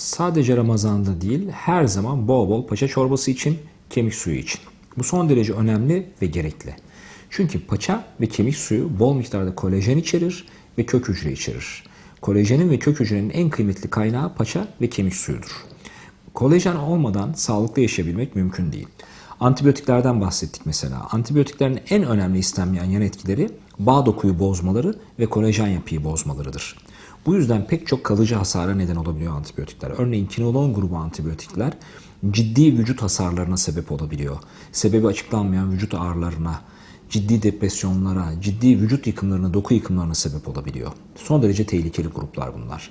sadece Ramazan'da değil her zaman bol bol paça çorbası için, kemik suyu için. Bu son derece önemli ve gerekli. Çünkü paça ve kemik suyu bol miktarda kolajen içerir ve kök hücre içerir. Kolajenin ve kök hücrenin en kıymetli kaynağı paça ve kemik suyudur. Kolajen olmadan sağlıklı yaşayabilmek mümkün değil. Antibiyotiklerden bahsettik mesela. Antibiyotiklerin en önemli istenmeyen yan etkileri bağ dokuyu bozmaları ve kolajen yapıyı bozmalarıdır. Bu yüzden pek çok kalıcı hasara neden olabiliyor antibiyotikler. Örneğin kinolon grubu antibiyotikler ciddi vücut hasarlarına sebep olabiliyor. Sebebi açıklanmayan vücut ağrılarına, ciddi depresyonlara, ciddi vücut yıkımlarına, doku yıkımlarına sebep olabiliyor. Son derece tehlikeli gruplar bunlar.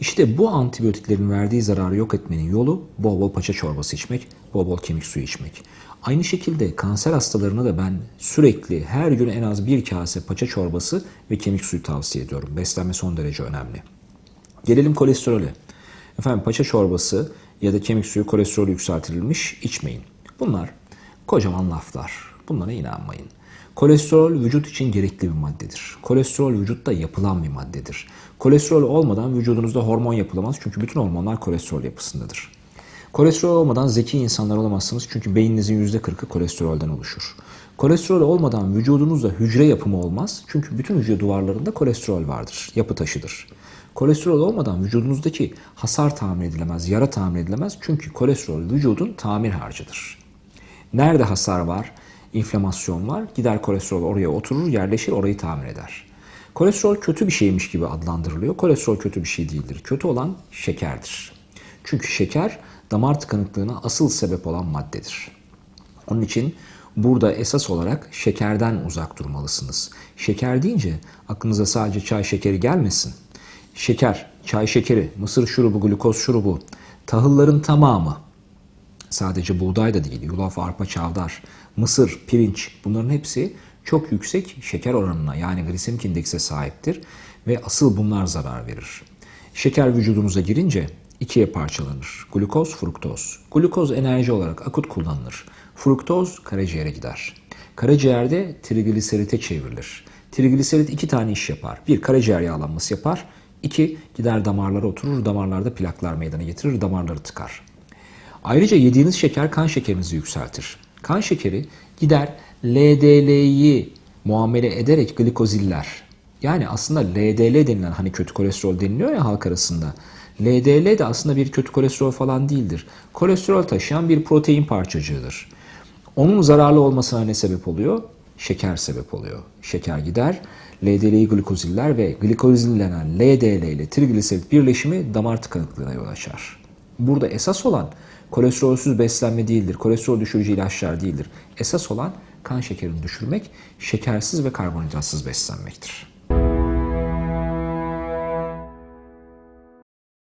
İşte bu antibiyotiklerin verdiği zararı yok etmenin yolu bol bol paça çorbası içmek, bol bol kemik suyu içmek. Aynı şekilde kanser hastalarına da ben sürekli her gün en az bir kase paça çorbası ve kemik suyu tavsiye ediyorum. Beslenme son derece önemli. Gelelim kolesterole. Efendim paça çorbası ya da kemik suyu kolesterolü yükseltilmiş içmeyin. Bunlar kocaman laflar. Bunlara inanmayın. Kolesterol vücut için gerekli bir maddedir. Kolesterol vücutta yapılan bir maddedir. Kolesterol olmadan vücudunuzda hormon yapılamaz çünkü bütün hormonlar kolesterol yapısındadır. Kolesterol olmadan zeki insanlar olamazsınız çünkü beyninizin %40'ı kolesterolden oluşur. Kolesterol olmadan vücudunuzda hücre yapımı olmaz çünkü bütün hücre duvarlarında kolesterol vardır, yapı taşıdır. Kolesterol olmadan vücudunuzdaki hasar tamir edilemez, yara tamir edilemez çünkü kolesterol vücudun tamir harcıdır. Nerede hasar var? İnflamasyon var. Gider kolesterol oraya oturur, yerleşir, orayı tamir eder. Kolesterol kötü bir şeymiş gibi adlandırılıyor. Kolesterol kötü bir şey değildir. Kötü olan şekerdir. Çünkü şeker damar tıkanıklığına asıl sebep olan maddedir. Onun için burada esas olarak şekerden uzak durmalısınız. Şeker deyince aklınıza sadece çay şekeri gelmesin. Şeker, çay şekeri, mısır şurubu, glukoz şurubu, tahılların tamamı Sadece buğday da değil, yulaf, arpa, çavdar, mısır, pirinç bunların hepsi çok yüksek şeker oranına yani glisemik indekse sahiptir ve asıl bunlar zarar verir. Şeker vücudumuza girince ikiye parçalanır. Glukoz, fruktoz. Glukoz enerji olarak akut kullanılır. Fruktoz karaciğere gider. Karaciğerde trigliserite çevrilir. Trigliserit iki tane iş yapar. Bir, karaciğer yağlanması yapar. İki, gider damarlara oturur, damarlarda plaklar meydana getirir, damarları tıkar. Ayrıca yediğiniz şeker kan şekerinizi yükseltir. Kan şekeri gider LDL'yi muamele ederek glikoziller. Yani aslında LDL denilen hani kötü kolesterol deniliyor ya halk arasında. LDL de aslında bir kötü kolesterol falan değildir. Kolesterol taşıyan bir protein parçacığıdır. Onun zararlı olmasına ne sebep oluyor? Şeker sebep oluyor. Şeker gider, LDL'yi glikoziller ve glikozillenen LDL ile trigliserit birleşimi damar tıkanıklığına yol açar. Burada esas olan kolesterolsüz beslenme değildir. Kolesterol düşürücü ilaçlar değildir. Esas olan kan şekerini düşürmek, şekersiz ve karbonhidratsız beslenmektir.